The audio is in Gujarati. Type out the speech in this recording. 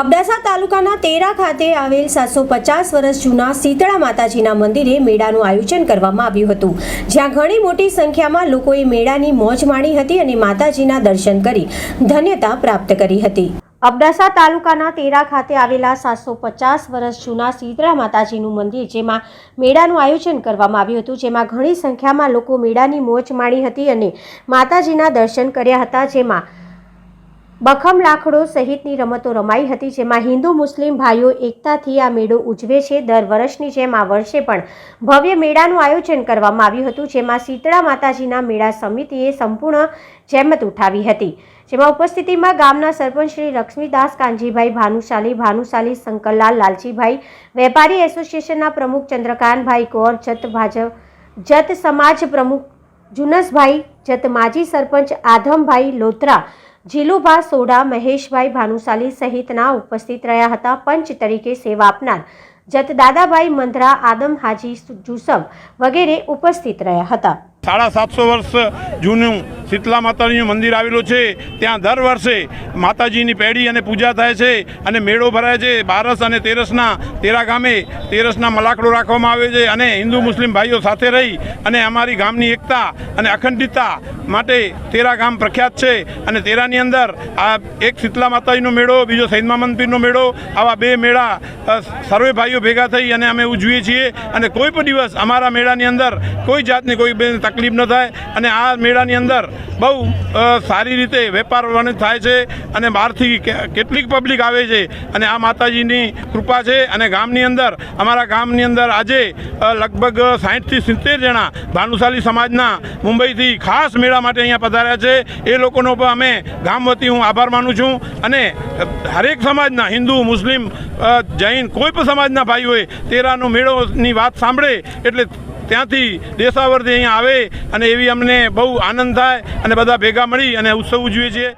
અબડાસા તાલુકાના તેરા ખાતે આવેલ સાતસો પચાસ વર્ષ જૂના શીતળા માતાજીના મંદિરે મેળાનું આયોજન કરવામાં આવ્યું હતું. જ્યાં ઘણી મોટી સંખ્યામાં લોકોએ મેળાની મોજ માણી હતી અને માતાજીના દર્શન કરી ધન્યતા પ્રાપ્ત કરી હતી. અબડાસા તાલુકાના તેરા ખાતે આવેલા સાતસો પચાસ વર્ષ જૂના શીતળા માતાજીનું મંદિર, જેમાં મેળાનું આયોજન કરવામાં આવ્યું હતું, જેમાં ઘણી સંખ્યામાં લોકો મેળાની મોજ માણી હતી અને માતાજીના દર્શન કર્યા હતા, જેમાં બખમ લાખડો સહિતની રમતો રમાઈ હતી, જેમાં હિન્દુ મુસ્લિમ ભાઈઓ એકતાથી આ મેળો ઉજવે છે. દર વર્ષની જેમ આ વર્ષે પણ ભવ્ય મેળાનું આયોજન કરવામાં આવ્યું હતું, જેમાં શીતળા માતાજીના મેળા સમિતિએ સંપૂર્ણ જહેમત ઉઠાવી હતી. જેમાં ઉપસ્થિતિમાં ગામના સરપંચ શ્રી લક્ષ્મીદાસ, કાનજીભાઈ ભાનુશાલી ભાનુશાલી શંકરલાલ, લાલજીભાઈ વેપારી એસોસિએશનના પ્રમુખ ચંદ્રકાંતભાઈ કૌર, જત ભાજપ, જત સમાજ પ્રમુખ જુનસભાઈ, જત માજી સરપંચ આધમભાઈ લોધરા જીલુભા સોડા મહેશભાઈ ભાનુશાલી સહિતના ઉપસ્થિત રહ્યા હતા. પંચ તરીકે સેવા આપનાર જત દાદાભાઈ મંધરા, આદમ હાજી જુસબ વગેરે ઉપસ્થિત રહ્યા હતા. સાડા સાતસો વર્ષ જૂનું શીતલા માતાજીનું મંદિર આવેલું છે. ત્યાં દર વર્ષે માતાજીની પેઢી અને પૂજા થાય છે અને મેળો ભરાય છે. બારસ અને તેરસના, તેરા ગામે તેરસના મલાકડો રાખવામાં આવે છે અને હિન્દુ મુસ્લિમ ભાઈઓ સાથે રહી અને અમારી ગામની એકતા અને અખંડિતતા માટે તેરા ગામ પ્રખ્યાત છે અને તેરાની અંદર આ એક શીતલા માતાજીનો મેળો, બીજો સૈદમા મંદિરનો મેળો, આવા બે મેળા સર્વે ભાઈઓ ભેગા થઈ અને અમે ઉજવીએ છીએ અને કોઈ પણ દિવસ અમારા મેળાની અંદર કોઈ જાતની કોઈ તકલીફ ન થાય અને આ મેળાની અંદર બહુ સારી રીતે વેપાર વાણિજ થાય છે અને બહારથી કેટલીક પબ્લિક આવે છે અને આ માતાજીની કૃપા છે અને ગામની અંદર, અમારા ગામની અંદર આજે લગભગ સાહીઠથી સિત્તેર જણા ભાનુશાલી સમાજના મુંબઈથી ખાસ મેળા માટે અહીંયા પધાર્યા છે. એ લોકોનો પણ અમે ગામ વતી હું આભાર માનું છું અને હરેક સમાજના, હિન્દુ, મુસ્લિમ જૈન કોઈ પણ સમાજના ભાઈ હોય તેરાનો મેળોની વાત સાંભળે એટલે ત્યાંથી દેશાવરથી અહીંયા આવે અને એવી અમને બહુ આનંદ થાય અને બધા ભેગા મળી અને ઉત્સવ ઉજવીએ છીએ.